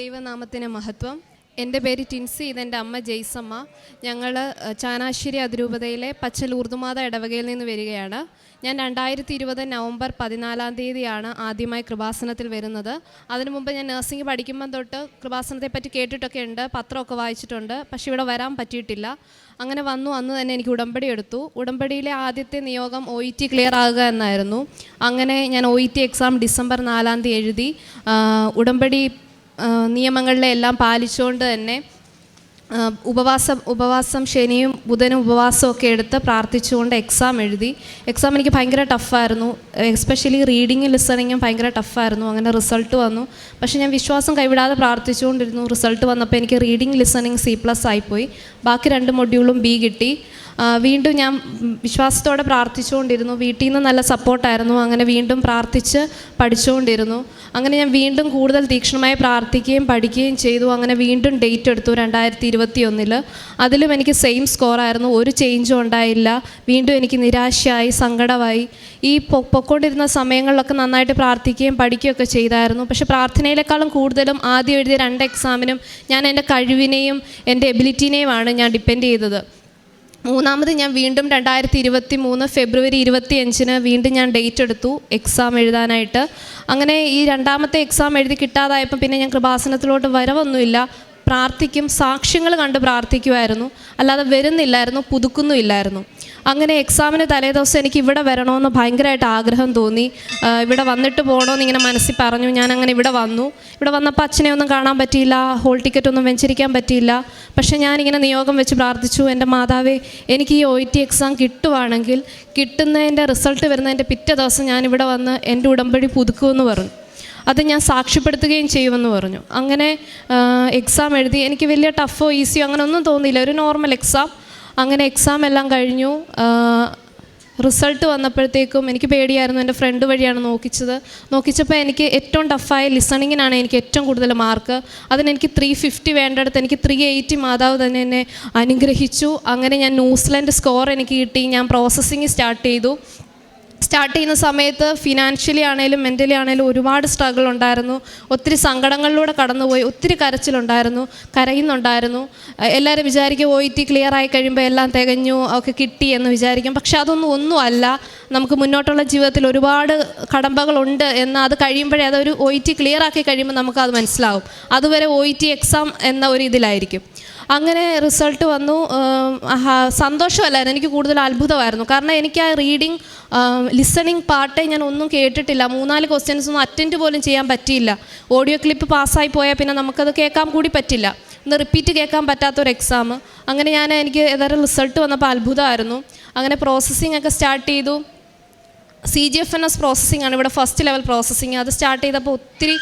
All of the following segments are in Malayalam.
ദൈവനാമത്തിന് മഹത്വം. എന്റെ പേര് ടിൻസി എന്റെ അമ്മ ജയ്സമ്മ. ഞങ്ങൾ ചാനാശ്ശേരി അതിരൂപതയിലെ പച്ചൽ ഊർദുമാത ഇടവകയിൽ നിന്ന് വരികയാണ്. ഞാൻ രണ്ടായിരത്തി ഇരുപത് നവംബർ പതിനാലാം തീയതിയാണ് ആദ്യമായി കൃപാസനത്തിൽ വരുന്നത്. അതിനു മുമ്പ് ഞാൻ നഴ്സിംഗ് പഠിക്കുമ്പം തൊട്ട് കൃപാസനത്തെ പറ്റി കേട്ടിട്ടൊക്കെ ഉണ്ട് പത്രമൊക്കെ വായിച്ചിട്ടുണ്ട്. പക്ഷേ ഇവിടെ വരാൻ പറ്റിയിട്ടില്ല. അങ്ങനെ വന്നു അന്ന് തന്നെ എനിക്ക് ഉടമ്പടി എടുത്തു. ഉടമ്പടിയിലെ ആദ്യത്തെ നിയോഗം ഒ ഇ ടി ക്ലിയർ ആകുക എന്നായിരുന്നു. അങ്ങനെ ഞാൻ O E T exam December നാലാം തീയതി എഴുതി ഉടമ്പടി നിയമങ്ങളിലെ എല്ലാം പാലിച്ചുകൊണ്ട് തന്നെ ഉപവാസം ഉപവാസം ശനിയും ബുധനും ഉപവാസമൊക്കെ എടുത്ത് പ്രാർത്ഥിച്ചുകൊണ്ട് എക്സാം എഴുതി. എക്സാം എനിക്ക് ഭയങ്കര ടഫായിരുന്നു എസ്പെഷ്യലി റീഡിങ്ങും ലിസണിങ്ങും ഭയങ്കര ടഫായിരുന്നു അങ്ങനെ റിസൾട്ട് വന്നു. പക്ഷേ ഞാൻ വിശ്വാസം കൈവിടാതെ പ്രാർത്ഥിച്ചുകൊണ്ടിരുന്നു. റിസൾട്ട് വന്നപ്പോൾ എനിക്ക് റീഡിങ് ലിസണിങ് സി പ്ലസ് ആയിപ്പോയി ബാക്കി രണ്ട് മൊഡ്യൂളും ബി കിട്ടി. വീണ്ടും ഞാൻ വിശ്വാസത്തോടെ പ്രാർത്ഥിച്ചുകൊണ്ടിരുന്നു. വീട്ടിൽ നിന്ന് നല്ല സപ്പോർട്ടായിരുന്നു അങ്ങനെ വീണ്ടും പ്രാർത്ഥിച്ച് പഠിച്ചുകൊണ്ടിരുന്നു. അങ്ങനെ ഞാൻ വീണ്ടും കൂടുതൽ തീക്ഷ്ണമായി പ്രാർത്ഥിക്കുകയും പഠിക്കുകയും ചെയ്തു. അങ്ങനെ വീണ്ടും ഡേറ്റ് എടുത്തു രണ്ടായിരത്തി ഇരുപത്തി ഒന്നിൽ അതിലും എനിക്ക് സെയിം സ്കോറായിരുന്നു ഒരു ചേഞ്ചും ഉണ്ടായില്ല. വീണ്ടും എനിക്ക് നിരാശയായി സങ്കടമായി. ഈ പൊക്കൊണ്ടിരുന്ന സമയങ്ങളിലൊക്കെ നന്നായിട്ട് പ്രാർത്ഥിക്കുകയും പഠിക്കുകയൊക്കെ ചെയ്തായിരുന്നു. പക്ഷെ പ്രാർത്ഥനയിലേക്കാളും കൂടുതലും ആദ്യം എഴുതിയ രണ്ട് എക്സാമിനും ഞാൻ എന്റെ കഴിവിനെയും എന്റെ എബിലിറ്റിനെയുമാണ് ഞാൻ ഡിപ്പെൻഡ് ചെയ്തത്. മൂന്നാമത് ഞാൻ വീണ്ടും രണ്ടായിരത്തി ഇരുപത്തി മൂന്ന് ഫെബ്രുവരി ഇരുപത്തി അഞ്ചിന് വീണ്ടും ഞാൻ ഡേറ്റ് എടുത്തു എക്സാം എഴുതാനായിട്ട്. അങ്ങനെ ഈ രണ്ടാമത്തെ എക്സാം എഴുതി കിട്ടാതായപ്പോൾ പിന്നെ ഞാൻ കൃപാസനത്തിലോട്ട് വരവൊന്നുമില്ല. പ്രാർത്ഥിക്കും സാക്ഷ്യങ്ങൾ കണ്ട് പ്രാർത്ഥിക്കുമായിരുന്നു. അല്ലാതെ വരുന്നില്ലായിരുന്നു പുതുക്കുന്നുമില്ലായിരുന്നു. അങ്ങനെ എക്സാമിന് തലേ ദിവസം എനിക്ക് ഇവിടെ വരണമെന്ന് ഭയങ്കരമായിട്ട് ആഗ്രഹം തോന്നി. ഇവിടെ വന്നിട്ട് പോകണമെന്ന് ഇങ്ങനെ മനസ്സിൽ പറഞ്ഞു. ഞാൻ അങ്ങനെ ഇവിടെ വന്നു. ഇവിടെ വന്നപ്പോൾ അച്ഛനെ ഒന്നും കാണാൻ പറ്റിയില്ല ഹോൾ ടിക്കറ്റ് ഒന്നും വെഞ്ചരിക്കാൻ പറ്റിയില്ല. പക്ഷേ ഞാനിങ്ങനെ നിയോഗം വെച്ച് പ്രാർത്ഥിച്ചു. എന്റെ മാതാവേ എനിക്ക് ഈ ഒ ടി എക്സാം കിട്ടുവാണെങ്കിൽ കിട്ടുന്നതിന്റെ റിസൾട്ട് വരുന്നതിന്റെ പിറ്റേ ദിവസം ഞാനിവിടെ വന്ന് എന്റെ ഉടമ്പടി പുതുക്കുമെന്ന് പറഞ്ഞു. അത് ഞാൻ സാക്ഷ്യപ്പെടുത്തുകയും ചെയ്യുമെന്ന് പറഞ്ഞു. അങ്ങനെ എക്സാം എഴുതി. എനിക്ക് വലിയ ടഫോ ഈസിയോ അങ്ങനെ ഒന്നും തോന്നിയില്ല. ഒരു നോർമൽ എക്സാം അങ്ങനെ എക്സാം എല്ലാം കഴിഞ്ഞു. റിസൾട്ട് വന്നപ്പോഴത്തേക്കും എനിക്ക് പേടിയായിരുന്നു. എന്റെ ഫ്രണ്ട് വഴിയാണ് നോക്കിച്ചത്. നോക്കിച്ചപ്പോൾ എനിക്ക് ഏറ്റവും ടഫായ ലിസണിങ്ങിനാണ് എനിക്ക് ഏറ്റവും കൂടുതൽ മാർക്ക് അതിനെനിക്ക് ത്രീ ഫിഫ്റ്റി വേണ്ടടുത്ത് എനിക്ക് ത്രീ എയ്റ്റി മാതാവ് തന്നെ എന്നെ അനുഗ്രഹിച്ചു. അങ്ങനെ ഞാൻ ന്യൂസിലാൻഡ് സ്കോർ എനിക്ക് കിട്ടി. ഞാൻ പ്രോസസ്സിങ് സ്റ്റാർട്ട് ചെയ്തു. സ്റ്റാർട്ട് ചെയ്യുന്ന സമയത്ത് ഫിനാൻഷ്യലി ആണെങ്കിലും മെന്റലി ആണെങ്കിലും ഒരുപാട് സ്ട്രഗിൾ ഉണ്ടായിരുന്നു. ഒത്തിരി സങ്കടങ്ങളിലൂടെ കടന്നുപോയി ഒത്തിരി കരച്ചിലുണ്ടായിരുന്നു കരയുന്നുണ്ടായിരുന്നു. എല്ലാവരും വിചാരിക്കും ഒ ടി ക്ലിയർ ആയി കഴിയുമ്പോൾ എല്ലാം തികഞ്ഞു ഒക്കെ കിട്ടി എന്ന് വിചാരിക്കും. പക്ഷെ അതൊന്നും ഒന്നും അല്ല നമുക്ക് മുന്നോട്ടുള്ള ജീവിതത്തിൽ ഒരുപാട് കടമ്പകളുണ്ട് എന്ന് അത് കഴിയുമ്പോഴേ അതൊരു ഒ ടി ക്ലിയർ ആക്കി കഴിയുമ്പോൾ നമുക്കത് മനസ്സിലാവും. അതുവരെ ഒ ടി എക്സാം എന്ന ഒരു ഇതിലായിരിക്കും. അങ്ങനെ റിസൾട്ട് വന്നു. സന്തോഷമല്ലായിരുന്നു. എനിക്ക് കൂടുതൽ അത്ഭുതമായിരുന്നു. കാരണം എനിക്ക് ആ റീഡിങ് ലിസണിങ് പാട്ടേ ഞാൻ ഒന്നും കേട്ടിട്ടില്ല. മൂന്നാൽ ക്വസ്റ്റ്യൻസ് ഒന്നും അറ്റൻഡ് പോലും ചെയ്യാൻ പറ്റിയില്ല. ഓഡിയോ ക്ലിപ്പ് പാസ്സായി പോയാൽ പിന്നെ നമുക്കത് കേൾക്കാൻ കൂടി പറ്റില്ല. ഒന്ന് റിപ്പീറ്റ് കേൾക്കാൻ പറ്റാത്തൊരു എക്സാം. അങ്ങനെ ഞാൻ എനിക്ക് ഏതായാലും റിസൾട്ട് വന്നപ്പോൾ അത്ഭുതമായിരുന്നു. അങ്ങനെ പ്രോസസ്സിംഗ് ഒക്കെ സ്റ്റാർട്ട് ചെയ്തു. C G F N S processing ആണ് ഇവിടെ ഫസ്റ്റ് ലെവൽ പ്രോസസ്സിംഗ് അത് സ്റ്റാർട്ട് ചെയ്തപ്പോൾ ഒത്തിരി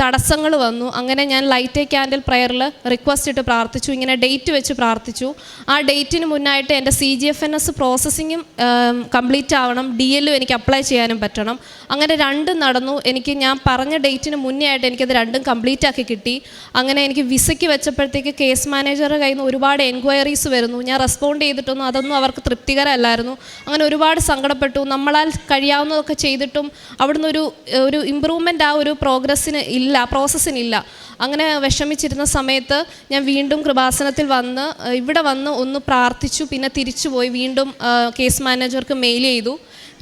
തടസ്സങ്ങൾ വന്നു. അങ്ങനെ ഞാൻ ലൈറ്റ് എ ക്യാൻഡിൽ പ്രയറിൽ റിക്വസ്റ്റ് ഇട്ട് പ്രാർത്ഥിച്ചു. ഇങ്ങനെ ഡേറ്റ് വെച്ച് പ്രാർത്ഥിച്ചു. ആ ഡേറ്റിന് മുന്നായിട്ട് എന്റെ C G F N S പ്രോസസ്സിങ്ങും complete ആവണം. ഡി എല്ലും എനിക്ക് അപ്ലൈ ചെയ്യാനും പറ്റണം. അങ്ങനെ രണ്ടും നടന്നു. എനിക്ക് ഞാൻ പറഞ്ഞ ഡേറ്റിന് മുന്നേ ആയിട്ട് എനിക്കത് രണ്ടും കംപ്ലീറ്റ് ആക്കി കിട്ടി. അങ്ങനെ എനിക്ക് വിസയ്ക്ക് വെച്ചപ്പോഴത്തേക്ക് കേസ് മാനേജറുടെ കയ്യിൽ നിന്ന് ഒരുപാട് എൻക്വയറീസ് വരുന്നു. ഞാൻ റെസ്പോണ്ട് ചെയ്തിട്ടൊന്നും അതൊന്നും അവർക്ക് തൃപ്തികരമല്ലായിരുന്നു. അങ്ങനെ ഒരുപാട് സങ്കടപ്പെട്ടു. നമ്മളാൽ കഴിയാവുന്നതൊക്കെ ചെയ്തിട്ടും അവിടുന്ന് ഒരു ഒരു ഇമ്പ്രൂവ്മെന്റ് ആ ഒരു പ്രോഗ്രസ്സിന് ഇല്ല പ്രോസസ്സിനില്ല അങ്ങനെ വിഷമിച്ചിരുന്ന സമയത്ത് ഞാൻ വീണ്ടും കൃപാസനത്തിൽ വന്ന് ഇവിടെ വന്ന് ഒന്ന് പ്രാർത്ഥിച്ചു പിന്നെ തിരിച്ചു പോയി. വീണ്ടും കേസ് മാനേജർക്ക് മെയിൽ ചെയ്തു.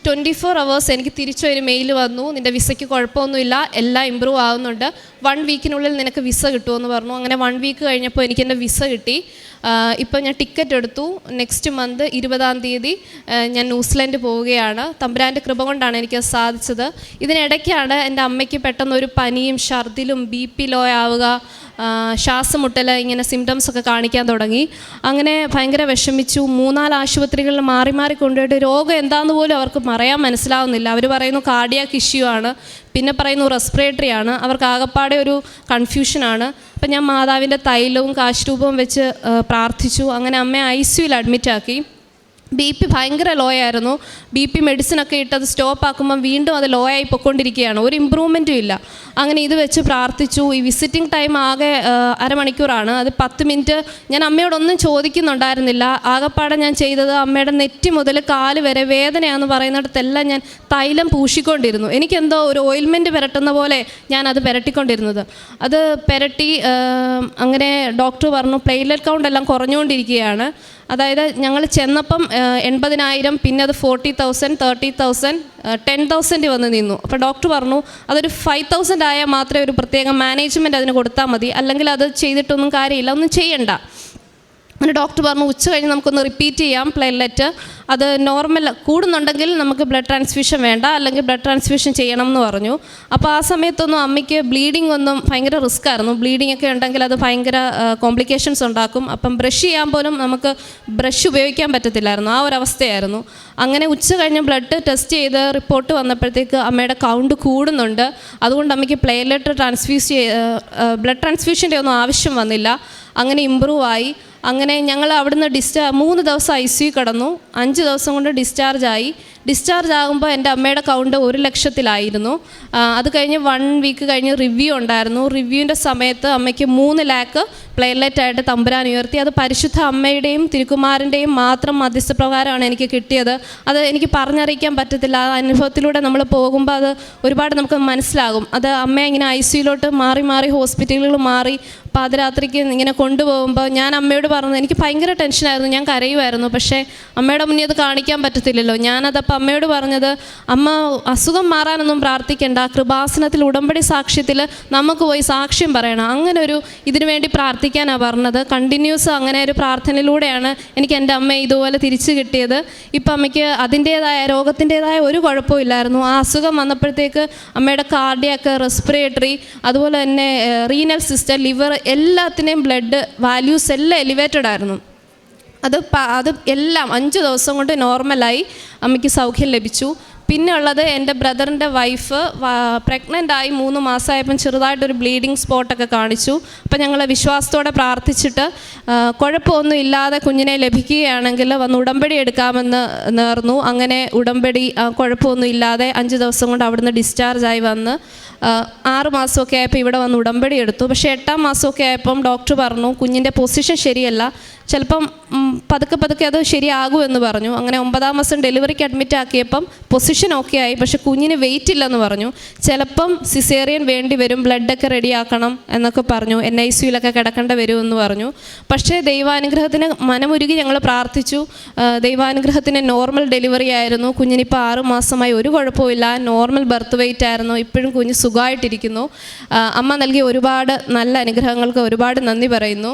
ട്വന്റി ഫോർ അവേഴ്സ് എനിക്ക് തിരിച്ചു ഒരു മെയിൽ വന്നു. നിന്റെ വിസയ്ക്ക് കുഴപ്പമൊന്നുമില്ല എല്ലാം ഇമ്പ്രൂവ് ആവുന്നുണ്ട്. വൺ വീക്കിനുള്ളിൽ നിനക്ക് വിസ കിട്ടുമെന്ന് പറഞ്ഞു. അങ്ങനെ വൺ വീക്ക് കഴിഞ്ഞപ്പോൾ എനിക്ക് എന്റെ വിസ കിട്ടി. ഇപ്പോൾ ഞാൻ ടിക്കറ്റ് എടുത്തു. നെക്സ്റ്റ് മന്ത് ഇരുപതാം തീയതി ഞാൻ ന്യൂസിലൻഡ് പോവുകയാണ്. തമ്പുരാന്റെ കൃപ കൊണ്ടാണ് എനിക്ക് സാധിച്ചത്. ഇതിനിടയ്ക്കാണ് എന്റെ അമ്മയ്ക്ക് പെട്ടെന്ന് ഒരു പനിയും ഛർദിലും ബി പി ലോ ആവുക ശ്വാസമുട്ടൽ ഇങ്ങനെ സിംറ്റംസ് ഒക്കെ കാണിക്കാൻ തുടങ്ങി. അങ്ങനെ ഭയങ്കര വിഷമിച്ചു. മൂന്നാൽ ആശുപത്രികളിൽ മാറി മാറി കൊണ്ടുപോയിട്ട് രോഗം എന്താണെന്ന് പോലും അവർക്ക് പറയാൻ മനസ്സിലാവുന്നില്ല. അവർ പറയുന്നു കാർഡിയാക്ക് ഇഷ്യൂ ആണ്. പിന്നെ പറയുന്നു റെസ്പിറേറ്ററി ആണ്. അവർക്ക് ആകപ്പാടെ ഒരു കൺഫ്യൂഷനാണ് അപ്പം ഞാൻ മാതാവിന്റെ തൈലവും കാശ് രൂപവും വെച്ച് പ്രാർത്ഥിച്ചു. അങ്ങനെ അമ്മയെ ഐ സിയുയിൽ അഡ്മിറ്റാക്കി ബി പി ഭയങ്കര ലോ ആയിരുന്നു. ബി പി മെഡിസിനൊക്കെ അത് സ്റ്റോപ്പ് ആക്കുമ്പം വീണ്ടും അത് ലോ ആയി പൊയ്ക്കൊണ്ടിരിക്കുകയാണ്. ഒരു ഇമ്പ്രൂവ്മെന്റും ഇല്ല. അങ്ങനെ ഇത് വെച്ച് പ്രാർത്ഥിച്ചു. ഈ വിസിറ്റിംഗ് ടൈം ആകെ അരമണിക്കൂറാണ്. അത് പത്ത് മിനിറ്റ് ഞാൻ അമ്മയോടൊന്നും ചോദിക്കുന്നുണ്ടായിരുന്നില്ല. ആകെപ്പാടെ ഞാൻ ചെയ്തത് അമ്മയുടെ നെറ്റി മുതൽ കാൽ വരെ വേദനയാണെന്ന് പറയുന്നിടത്തെല്ലാം ഞാൻ തൈലം പൂശിക്കൊണ്ടിരുന്നു. എനിക്കെന്തോ ഒരു ഓയിൽമെന്റ് പുരട്ടുന്ന പോലെ ഞാൻ അത് പുരട്ടിക്കൊണ്ടിരുന്നത്. അത് പുരട്ടി അങ്ങനെ ഡോക്ടർ പറഞ്ഞു പ്ലേറ്റ്ലെറ്റ് കൗണ്ട് എല്ലാം കുറഞ്ഞുകൊണ്ടിരിക്കുകയാണ്. അതായത് ഞങ്ങൾ ചെന്നപ്പം എൺപതിനായിരം പിന്നെ അത് forty thousand thirty thousand ten thousand വന്ന് നിന്നു. അപ്പോൾ ഡോക്ടർ പറഞ്ഞു അതൊരു ഫൈവ് തൗസൻഡ് ആയാൽ മാത്രമേ ഒരു പ്രത്യേക മാനേജ്മെന്റ് അതിന് കൊടുത്താൽ മതി. അല്ലെങ്കിൽ അത് ചെയ്തിട്ടൊന്നും കാര്യമില്ല. ഒന്നും ചെയ്യണ്ട. അങ്ങനെ ഡോക്ടർ പറഞ്ഞു ഉച്ച കഴിഞ്ഞ് നമുക്കൊന്ന് റിപ്പീറ്റ് ചെയ്യാം പ്ലേറ്റ്ലെറ്റ് അത് നോർമൽ കൂടുന്നുണ്ടെങ്കിൽ നമുക്ക് ബ്ലഡ് ട്രാൻസ്ഫ്യൂഷൻ വേണ്ട അല്ലെങ്കിൽ ബ്ലഡ് ട്രാൻസ്ഫ്യൂഷൻ ചെയ്യണം എന്ന് പറഞ്ഞു. അപ്പോൾ ആ സമയത്തൊന്നും അമ്മയ്ക്ക് ബ്ലീഡിംഗ് ഒന്നും ഭയങ്കര റിസ്ക് ആയിരുന്നു. ബ്ലീഡിംഗ് ഒക്കെ ഉണ്ടെങ്കിൽ അത് ഭയങ്കര കോംപ്ലിക്കേഷൻസ് ഉണ്ടാക്കും. അപ്പം ബ്രഷ് ചെയ്യാൻ പോലും നമുക്ക് ബ്രഷ് ഉപയോഗിക്കാൻ പറ്റത്തില്ലായിരുന്നു. ആ ഒരു അവസ്ഥയായിരുന്നു. അങ്ങനെ ഉച്ച കഴിഞ്ഞ് ബ്ലഡ് ടെസ്റ്റ് ചെയ്ത് റിപ്പോർട്ട് വന്നപ്പോഴത്തേക്ക് അമ്മയുടെ കൗണ്ട് കൂടുന്നുണ്ട്. അതുകൊണ്ട് അമ്മയ്ക്ക് പ്ലേറ്റ്ലെറ്റ് ട്രാൻസ്ഫ്യൂസ് ബ്ലഡ് ട്രാൻസ്ഫ്യൂഷന്റെ ഒന്നും ആവശ്യം വന്നില്ല. അങ്ങനെ ഇമ്പ്രൂവ് ആയി. അങ്ങനെ ഞങ്ങൾ അവിടുന്ന് ഡിസ്ചാ മൂന്ന് ദിവസം ഐ സി കിടന്നു. അഞ്ച് ദിവസം കൊണ്ട് ഡിസ്ചാർജ് ആയി. ഡിസ്ചാർജ് ആകുമ്പോൾ എന്റെ അമ്മയുടെ കൗണ്ട് ഒരു ലക്ഷത്തിലായിരുന്നു. അത് കഴിഞ്ഞ് വൺ വീക്ക് കഴിഞ്ഞ് റിവ്യൂ ഉണ്ടായിരുന്നു. റിവ്യൂവിന്റെ സമയത്ത് അമ്മയ്ക്ക് മൂന്ന് ലാക്ക് പ്ലേറ്റ്ലെറ്റ് ആയിട്ട് തമ്പുരാൻ ഉയർത്തി. അത് പരിശുദ്ധ അമ്മയുടെയും തിരുക്കുമാരന്റെയും മാത്രം മധ്യസ്ഥപ്രകാരമാണ് എനിക്ക് കിട്ടിയത്. അത് എനിക്ക് പറഞ്ഞറിയിക്കാൻ പറ്റത്തില്ല. ആ അനുഭവത്തിലൂടെ നമ്മൾ പോകുമ്പോൾ അത് ഒരുപാട് നമുക്ക് മനസ്സിലാകും. അത് അമ്മ ഇങ്ങനെ ഐ സിയിലോട്ട് മാറി മാറി ഹോസ്പിറ്റലുകൾ മാറി പാതിരാത്രിക്ക് ഇങ്ങനെ കൊണ്ടുപോകുമ്പോൾ ഞാൻ അമ്മയോട് പറഞ്ഞു എനിക്ക് ഭയങ്കര ടെൻഷനായിരുന്നു ഞാൻ കരയുമായിരുന്നു പക്ഷേ അമ്മയുടെ മുന്നേ അത് കാണിക്കാൻ പറ്റത്തില്ലല്ലോ. ഞാനതപ്പോൾ അമ്മയോട് പറഞ്ഞത് അമ്മ അസുഖം മാറാനൊന്നും പ്രാർത്ഥിക്കേണ്ട കൃപാസനത്തിൽ ഉടമ്പടി സാക്ഷ്യത്തിൽ നമുക്ക് പോയി സാക്ഷ്യം പറയണം. അങ്ങനെ ഒരു ഇതിനു വേണ്ടി പ്രാർത്ഥിക്കാനാണ് പറഞ്ഞത്. കണ്ടിന്യൂസ് അങ്ങനെ ഒരു പ്രാർത്ഥനയിലൂടെയാണ് എനിക്ക് എന്റെ അമ്മയെ ഇതുപോലെ തിരിച്ചു കിട്ടിയത്. ഇപ്പം അമ്മയ്ക്ക് അതിന്റേതായ രോഗത്തിന്റേതായ ഒരു കുഴപ്പവും ഇല്ലായിരുന്നു. ആ അസുഖം വന്നപ്പോഴത്തേക്ക് അമ്മയുടെ കാർഡിയാക്ക് റെസ്പിറേറ്ററി അതുപോലെ തന്നെ റീനൽ സിസ്റ്റം ലിവർ എല്ലാത്തിനെയും ബ്ലഡ് വാല്യൂസ് എല്ലാം എലിവേറ്റഡ് ആയിരുന്നു. അത് അത് എല്ലാം അഞ്ച് ദിവസം കൊണ്ട് നോർമലായി അമ്മയ്ക്ക് സൗഖ്യം ലഭിച്ചു. പിന്നെ ഉള്ളത് എന്റെ ബ്രദറിന്റെ വൈഫ് പ്രഗ്നന്റ് ആയി മൂന്ന് മാസമായപ്പം ചെറുതായിട്ടൊരു ബ്ലീഡിങ് സ്പോട്ടൊക്കെ കാണിച്ചു. അപ്പം ഞങ്ങൾ വിശ്വാസത്തോടെ പ്രാർത്ഥിച്ചിട്ട് കുഴപ്പമൊന്നും ഇല്ലാതെ കുഞ്ഞിനെ ലഭിക്കുകയാണെങ്കിൽ വന്ന് ഉടമ്പടി എടുക്കാമെന്ന് നേർന്നു. അങ്ങനെ ഉടമ്പടി കുഴപ്പമൊന്നും ഇല്ലാതെ അഞ്ച് ദിവസം കൊണ്ട് അവിടുന്ന് ഡിസ്ചാർജ് ആയി വന്ന് ആറ് മാസമൊക്കെ ആയപ്പോൾ ഇവിടെ വന്ന് ഉടമ്പടി എടുത്തു. പക്ഷേ എട്ടാം മാസമൊക്കെ ആയപ്പം ഡോക്ടർ പറഞ്ഞു കുഞ്ഞിന്റെ പൊസിഷൻ ശരിയല്ല. ചിലപ്പം പതുക്കെ പതുക്കെ അത് ശരിയാകുമെന്ന് പറഞ്ഞു. അങ്ങനെ ഒമ്പതാം മാസം ഡെലിവറിക്ക് അഡ്മിറ്റ് ആക്കിയപ്പം പൊസിഷൻ ഓക്കെ ആയി. പക്ഷെ കുഞ്ഞിന് വെയിറ്റ് ഇല്ലെന്ന് പറഞ്ഞു. ചിലപ്പം സിസേറിയൻ വേണ്ടി വരും ബ്ലഡൊക്കെ റെഡിയാക്കണം എന്നൊക്കെ പറഞ്ഞു. എൻ ഐ സിയിലൊക്കെ കിടക്കേണ്ട വരുമെന്ന് പറഞ്ഞു. പക്ഷേ ദൈവാനുഗ്രഹത്തിന് മനമുരുകി ഞങ്ങൾ പ്രാർത്ഥിച്ചു. ദൈവാനുഗ്രഹത്തിന് നോർമൽ ഡെലിവറി ആയിരുന്നു. കുഞ്ഞിനിപ്പോൾ ആറ് മാസമായി ഒരു കുഴപ്പമില്ല നോർമൽ ബർത്ത് വെയിറ്റ് ആയിരുന്നു. ഇപ്പോഴും കുഞ്ഞ് സുഖമായിട്ടിരിക്കുന്നു. അമ്മ നൽകിയ ഒരുപാട് നല്ല അനുഗ്രഹങ്ങൾക്ക് ഒരുപാട് നന്ദി പറയുന്നു.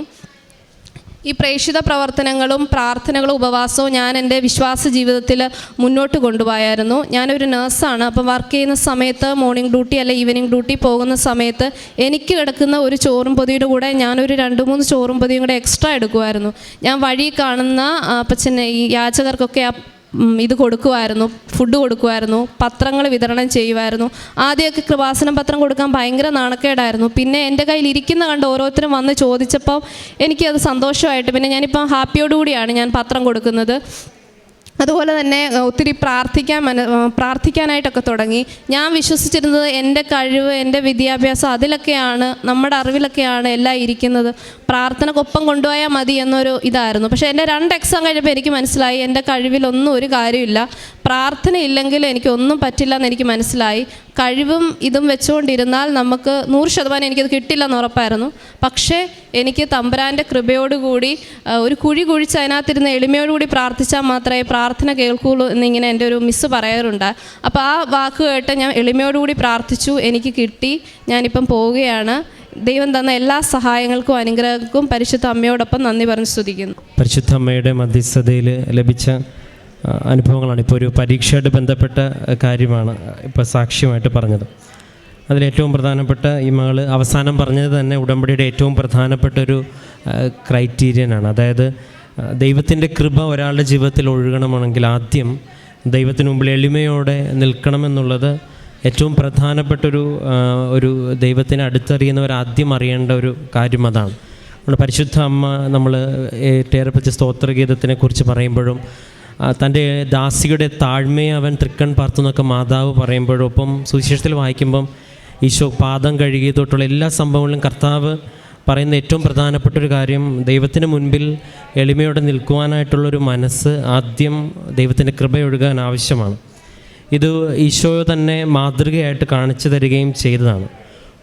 ഈ പ്രേക്ഷിത പ്രവർത്തനങ്ങളും പ്രാർത്ഥനകളും ഉപവാസവും ഞാൻ എന്റെ വിശ്വാസ ജീവിതത്തിൽ മുന്നോട്ട് കൊണ്ടുപോയായിരുന്നു. ഞാനൊരു നേഴ്സാണ് അപ്പം വർക്ക് ചെയ്യുന്ന സമയത്ത് മോർണിംഗ് ഡ്യൂട്ടി അല്ലെ ഈവനിങ് ഡ്യൂട്ടി പോകുന്ന സമയത്ത് എനിക്ക് കിടക്കുന്ന ഒരു ചോറും പൊതിയുടെ കൂടെ ഞാനൊരു രണ്ട് മൂന്ന് ചോറും പൊതിയും കൂടെ എക്സ്ട്രാ എടുക്കുമായിരുന്നു. ഞാൻ വഴി കാണുന്ന അപ്പച്ചൻ ഈ യാചകർക്കൊക്കെ ആ ഇത് കൊടുക്കുമായിരുന്നു ഫുഡ് കൊടുക്കുമായിരുന്നു പത്രങ്ങൾ വിതരണം ചെയ്യുമായിരുന്നു ആദ്യമൊക്കെ കൃപാസനം പത്രം കൊടുക്കാൻ ഭയങ്കര നാണക്കേടായിരുന്നു. പിന്നെ എന്റെ കയ്യിൽ ഇരിക്കുന്ന കണ്ട് ഓരോരുത്തരും വന്ന് ചോദിച്ചപ്പോൾ എനിക്കത് സന്തോഷമായിട്ട്. പിന്നെ ഞാനിപ്പം ഹാപ്പിയോടുകൂടിയാണ് ഞാൻ പത്രം കൊടുക്കുന്നത്. അതുപോലെ തന്നെ ഒത്തിരി പ്രാർത്ഥിക്കാൻ മന പ്രാർത്ഥിക്കാനായിട്ടൊക്കെ തുടങ്ങി. ഞാൻ വിശ്വസിച്ചിരുന്നത് എന്റെ കഴിവ് എന്റെ വിദ്യാഭ്യാസം അതിലൊക്കെയാണ് നമ്മുടെ അറിവിലൊക്കെയാണ് എല്ലാം ഇരിക്കുന്നത്. പ്രാർത്ഥനക്കൊപ്പം കൊണ്ടുപോയാൽ മതി എന്നൊരു ഇതായിരുന്നു. പക്ഷേ എന്റെ രണ്ട് എക്സാം കഴിഞ്ഞപ്പോൾ എനിക്ക് മനസ്സിലായി എന്റെ കഴിവിലൊന്നും ഒരു കാര്യമില്ല. പ്രാർത്ഥന ഇല്ലെങ്കിൽ എനിക്കൊന്നും പറ്റില്ല എന്ന് എനിക്ക് മനസ്സിലായി. കഴിവും ഇതും വെച്ചുകൊണ്ടിരുന്നാൽ നമുക്ക് നൂറ് ശതമാനം എനിക്കത് കിട്ടില്ലെന്ന് ഉറപ്പായിരുന്നു. പക്ഷേ എനിക്ക് തമ്പുരാന്റെ കൃപയോടുകൂടി ഒരു കുഴി കുഴിച്ച് അതിനകത്തിരുന്ന് എളിമയോടുകൂടി പ്രാർത്ഥിച്ചാൽ മാത്രമേ പ്രാർത്ഥന കേൾക്കുള്ളൂ എന്നിങ്ങനെ എന്റെ ഒരു മിസ്സ് പറയാറുണ്ട്. അപ്പോൾ ആ വാക്ക് കേട്ട് ഞാൻ എളിമയോടുകൂടി പ്രാർത്ഥിച്ചു എനിക്ക് കിട്ടി ഞാനിപ്പം പോവുകയാണ്. ദൈവം തന്ന എല്ലാ സഹായങ്ങൾക്കും അനുഗ്രഹങ്ങൾക്കും പരിശുദ്ധ അമ്മയോടൊപ്പം നന്ദി പറഞ്ഞ് സ്തുതിക്കുന്നു. പരിശുദ്ധ അമ്മയുടെ മധ്യസ്ഥതയിൽ ലഭിച്ച അനുഭവങ്ങളാണ്. ഇപ്പോൾ ഒരു പരീക്ഷയായിട്ട് ബന്ധപ്പെട്ട കാര്യമാണ് ഇപ്പോൾ സാക്ഷ്യമായിട്ട് പറഞ്ഞത്. അതിലേറ്റവും പ്രധാനപ്പെട്ട ഈ മകൾ അവസാനം പറഞ്ഞത് തന്നെ ഉടമ്പടിയുടെ ഏറ്റവും പ്രധാനപ്പെട്ട ഒരു ക്രൈറ്റീരിയനാണ് അതായത് ദൈവത്തിന്റെ കൃപ ഒരാളുടെ ജീവിതത്തിൽ ഒഴുകണമെങ്കിൽ ആദ്യം ദൈവത്തിന് മുമ്പിൽ എളിമയോടെ നിൽക്കണമെന്നുള്ളത് ഏറ്റവും പ്രധാനപ്പെട്ടൊരു ഒരു ദൈവത്തിനെ അടുത്തറിയുന്നവർ ആദ്യം അറിയേണ്ട ഒരു കാര്യം അതാണ്. നമ്മുടെ പരിശുദ്ധ അമ്മ നമ്മൾ ഏറ്റേറെ പറ്റിയ സ്തോത്രഗീതത്തിനെ കുറിച്ച് പറയുമ്പോഴും തന്റെ ദാസിയുടെ താഴ്മയെ അവൻ തൃക്കൺ പാർത്തുന്നൊക്കെ മാതാവ് പറയുമ്പോഴൊപ്പം സുവിശേഷത്തിൽ വായിക്കുമ്പം ഈശോ പാദം കഴുകി തൊട്ടുള്ള എല്ലാ സംഭവങ്ങളിലും കർത്താവ് പറയുന്ന ഏറ്റവും പ്രധാനപ്പെട്ട ഒരു കാര്യം ദൈവത്തിന് മുൻപിൽ എളിമയോടെ നിൽക്കുവാനായിട്ടുള്ളൊരു മനസ്സ് ആദ്യം ദൈവത്തിന്റെ കൃപയൊഴുകാൻ ആവശ്യമാണ്. ഇത് ഈശോ തന്നെ മാതൃകയായിട്ട് കാണിച്ചു തരികയും ചെയ്തതാണ്.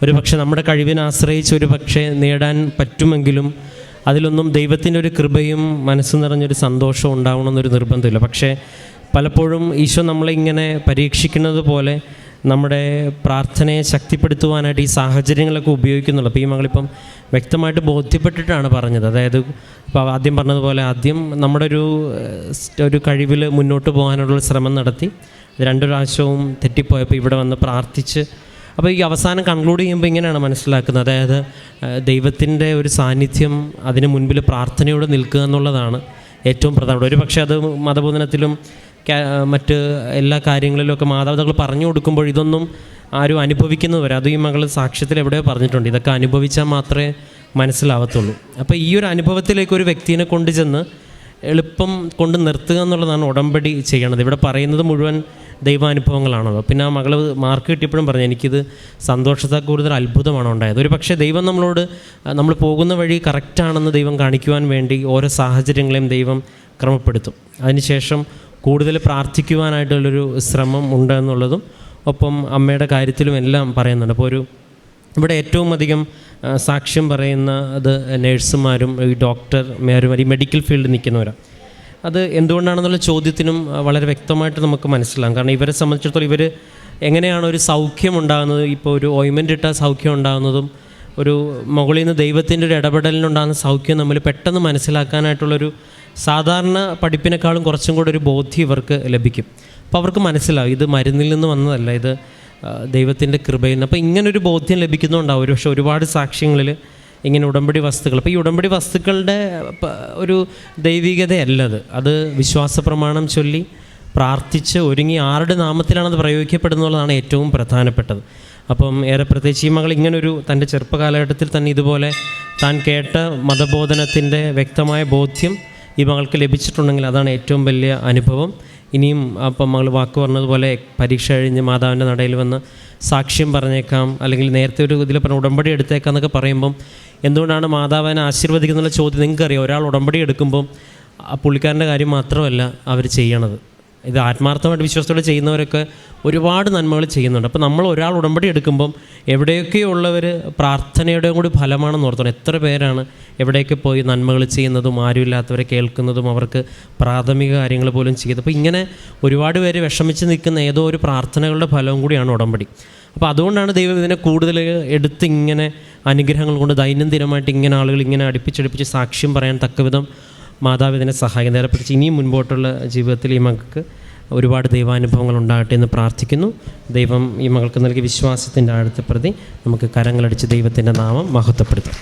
ഒരു പക്ഷേ നമ്മുടെ കഴിവിനെ ആശ്രയിച്ച് ഒരു പക്ഷേ നേടാൻ പറ്റുമെങ്കിലും അതിലൊന്നും ദൈവത്തിന്റെ ഒരു കൃപയും മനസ്സ് നിറഞ്ഞൊരു സന്തോഷവും ഉണ്ടാവണമെന്നൊരു നിർബന്ധമില്ല. പക്ഷേ പലപ്പോഴും ഈശോ നമ്മളെ ഇങ്ങനെ പരീക്ഷിക്കുന്നത് പോലെ നമ്മുടെ പ്രാർത്ഥനയെ ശക്തിപ്പെടുത്തുവാനായിട്ട് ഈ സാഹചര്യങ്ങളൊക്കെ ഉപയോഗിക്കുന്നുള്ളൂ. അപ്പോൾ ഈ മകളിപ്പം വ്യക്തമായിട്ട് ബോധ്യപ്പെട്ടിട്ടാണ് പറഞ്ഞത്. അതായത് ഇപ്പോൾ ആദ്യം പറഞ്ഞതുപോലെ ആദ്യം നമ്മുടെ ഒരു ഒരു കഴിവിൽ മുന്നോട്ട് പോകാനുള്ള ശ്രമം നടത്തി. രണ്ടു പ്രാവശ്യവും തെറ്റിപ്പോയപ്പോൾ ഇവിടെ വന്ന് പ്രാർത്ഥിച്ച് അപ്പോൾ ഈ അവസാനം കൺക്ലൂഡ് ചെയ്യുമ്പോൾ ഇങ്ങനെയാണ് മനസ്സിലാക്കുന്നത്. അതായത് ദൈവത്തിന്റെ ഒരു സാന്നിധ്യം അതിന് മുൻപിൽ പ്രാർത്ഥനയോട് നിൽക്കുക എന്നുള്ളതാണ് ഏറ്റവും പ്രധാനം. ഒരു പക്ഷേ അത് മതബോധനത്തിലും മറ്റ് എല്ലാ കാര്യങ്ങളിലും ഒക്കെ മാതാപിതാക്കൾ പറഞ്ഞു കൊടുക്കുമ്പോൾ ഇതൊന്നും ആരും അനുഭവിക്കുന്നവരെ അത് ഈ മകൾ സാക്ഷ്യത്തിൽ എവിടെയോ പറഞ്ഞിട്ടുണ്ട്. ഇതൊക്കെ അനുഭവിച്ചാൽ മാത്രമേ മനസ്സിലാവത്തുള്ളൂ. അപ്പോൾ ഈ ഒരു അനുഭവത്തിലേക്ക് ഒരു വ്യക്തിയെ കൊണ്ടുചെന്ന് എളുപ്പം കൊണ്ട് നിർത്തുക എന്നുള്ളതാണ് ഉടമ്പടി ചെയ്യണത്. ഇവിടെ പറയുന്നത് മുഴുവൻ ദൈവാനുഭവങ്ങളാണല്ലോ പിന്നെ ആ മകൾ മാർക്ക് കിട്ടിയപ്പോഴും പറഞ്ഞു എനിക്കിത് സന്തോഷത്തെ കൂടുതൽ അത്ഭുതമാണ് ഉണ്ടായത്. ഒരു പക്ഷേ ദൈവം നമ്മളോട് നമ്മൾ പോകുന്ന വഴി കറക്റ്റാണെന്ന് ദൈവം കാണിക്കുവാൻ വേണ്ടി ഓരോ സാഹചര്യങ്ങളെയും ദൈവം ക്രമപ്പെടുത്തും. അതിനുശേഷം കൂടുതൽ പ്രാർത്ഥിക്കുവാനായിട്ടുള്ളൊരു ശ്രമം ഉണ്ട് എന്നുള്ളതും ഒപ്പം അമ്മയുടെ കാര്യത്തിലും എല്ലാം പറയുന്നുണ്ട്. അപ്പോൾ ഒരു ഇവിടെ ഏറ്റവും അധികം സാക്ഷ്യം പറയുന്ന അത് നേഴ്സുമാരും ഈ ഡോക്ടർമാരും ഈ മെഡിക്കൽ ഫീൽഡിൽ നിൽക്കുന്നവരാണ്. അത് എന്തുകൊണ്ടാണെന്നുള്ള ചോദ്യത്തിനും വളരെ വ്യക്തമായിട്ട് നമുക്ക് മനസ്സിലാകും. കാരണം ഇവരെ സംബന്ധിച്ചിടത്തോളം ഇവർ എങ്ങനെയാണ് ഒരു സൗഖ്യം ഉണ്ടാകുന്നത്? ഇപ്പോൾ ഒരു ഓയിൻമെന്റ് ഇട്ട സൗഖ്യം ഉണ്ടാകുന്നതും ഒരു മുകളിൽ നിന്ന് ദൈവത്തിന്റെ ഒരു ഇടപെടലിനുണ്ടാകുന്ന സൗഖ്യം നമ്മൾ പെട്ടെന്ന് മനസ്സിലാക്കാനായിട്ടുള്ളൊരു സാധാരണ പഠിപ്പിനേക്കാളും കുറച്ചും കൂടെ ഒരു ബോധ്യം ഇവർക്ക് ലഭിക്കും. അപ്പോൾ അവർക്ക് മനസ്സിലാവും ഇത് മരുന്നിൽ നിന്ന് വന്നതല്ല ഇത് ദൈവത്തിന്റെ കൃപയിൽ നിന്ന്. അപ്പോൾ ഇങ്ങനൊരു ബോധ്യം ലഭിക്കുന്നുണ്ടാവും. ഒരു പക്ഷേ ഒരുപാട് സാക്ഷ്യങ്ങളിൽ ഇങ്ങനെ ഉടമ്പടി വസ്തുക്കൾ. അപ്പോൾ ഈ ഉടമ്പടി വസ്തുക്കളുടെ ഒരു ദൈവികതയല്ലത്. അത് വിശ്വാസ പ്രമാണം ചൊല്ലി പ്രാർത്ഥിച്ച് ഒരുങ്ങി ആരുടെ നാമത്തിലാണത് പ്രയോഗിക്കപ്പെടുന്നുള്ളതാണ് ഏറ്റവും പ്രധാനപ്പെട്ടത്. അപ്പം ഏറെ പ്രത്യേകിച്ച് ഈ മകൾ ഇങ്ങനൊരു തന്റെ ചെറുപ്പകാലഘട്ടത്തിൽ തന്നെ ഇതുപോലെ താൻ കേട്ട മതബോധനത്തിന്റെ വ്യക്തമായ ബോധ്യം ഈ മകൾക്ക് ലഭിച്ചിട്ടുണ്ടെങ്കിൽ അതാണ് ഏറ്റവും വലിയ അനുഭവം. ഇനിയും അപ്പം മകൾ വാക്ക് പറഞ്ഞതുപോലെ പരീക്ഷ കഴിഞ്ഞ് മാതാവിന്റെ നടയിൽ വന്ന് സാക്ഷ്യം പറഞ്ഞേക്കാം. അല്ലെങ്കിൽ നേരത്തെ ഒരു ഇതിൽ പറഞ്ഞ ഉടമ്പടി എടുത്തേക്കാം എന്നൊക്കെ പറയുമ്പം എന്തുകൊണ്ടാണ് മാതാവിനെ ആശീർവദിക്കുന്നുള്ള ചോദ്യം? നിങ്ങൾക്കറിയാം ഒരാൾ ഉടമ്പടി എടുക്കുമ്പം പുള്ളിക്കാരന്റെ കാര്യം മാത്രമല്ല അവർ ചെയ്യണത്. ഇത് ആത്മാർത്ഥമായിട്ട് വിശ്വാസത്തോടെ ചെയ്യുന്നവരൊക്കെ ഒരുപാട് നന്മകൾ ചെയ്യുന്നുണ്ട്. അപ്പോൾ നമ്മൾ ഒരാൾ ഉടമ്പടി എടുക്കുമ്പം എവിടെയൊക്കെയുള്ളവർ പ്രാർത്ഥനയുടെയും കൂടി ഫലമാണെന്ന് ഓർത്തണം. എത്ര പേരാണ് എവിടെയൊക്കെ പോയി നന്മകൾ ചെയ്യുന്നതും ആരുമില്ലാത്തവരെ കേൾക്കുന്നതും അവർക്ക് പ്രാഥമിക കാര്യങ്ങൾ പോലും ചെയ്യുന്നത്. അപ്പോൾ ഇങ്ങനെ ഒരുപാട് പേര് വിഷമിച്ച് നിൽക്കുന്ന ഏതോ ഒരു പ്രാർത്ഥനകളുടെ ഫലവും കൂടിയാണ് ഉടമ്പടി. അപ്പോൾ അതുകൊണ്ടാണ് ദൈവം ഇതിനെ കൂടുതൽ എടുത്ത് ഇങ്ങനെ അനുഗ്രഹങ്ങൾ കൊണ്ട് ദൈനംദിനമായിട്ട് ഇങ്ങനെ ആളുകൾ ഇങ്ങനെ അടുപ്പിച്ചടുപ്പിച്ച് സാക്ഷ്യം പറയാൻ തക്കവിധം മാതാവ് ഇതിനെ സഹായിക്കും നേരെ പിടിച്ച് ഇനിയും മുൻപോട്ടുള്ള ജീവിതത്തിൽ ഈ മകൾക്ക് ഒരുപാട് ദൈവാനുഭവങ്ങൾ ഉണ്ടാകട്ടെ എന്ന് പ്രാർത്ഥിക്കുന്നു. ദൈവം ഈ മകൾക്ക് നൽകിയ വിശ്വാസത്തിന്റെ ആഴത്തെ പ്രതി നമുക്ക് കരങ്ങളടിച്ച് ദൈവത്തിന്റെ നാമം മഹത്വപ്പെടുത്താം.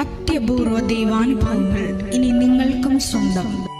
അത്യപൂർവ ദൈവാനുഭവങ്ങൾ ഇനി നിങ്ങൾക്കും സ്വന്തം.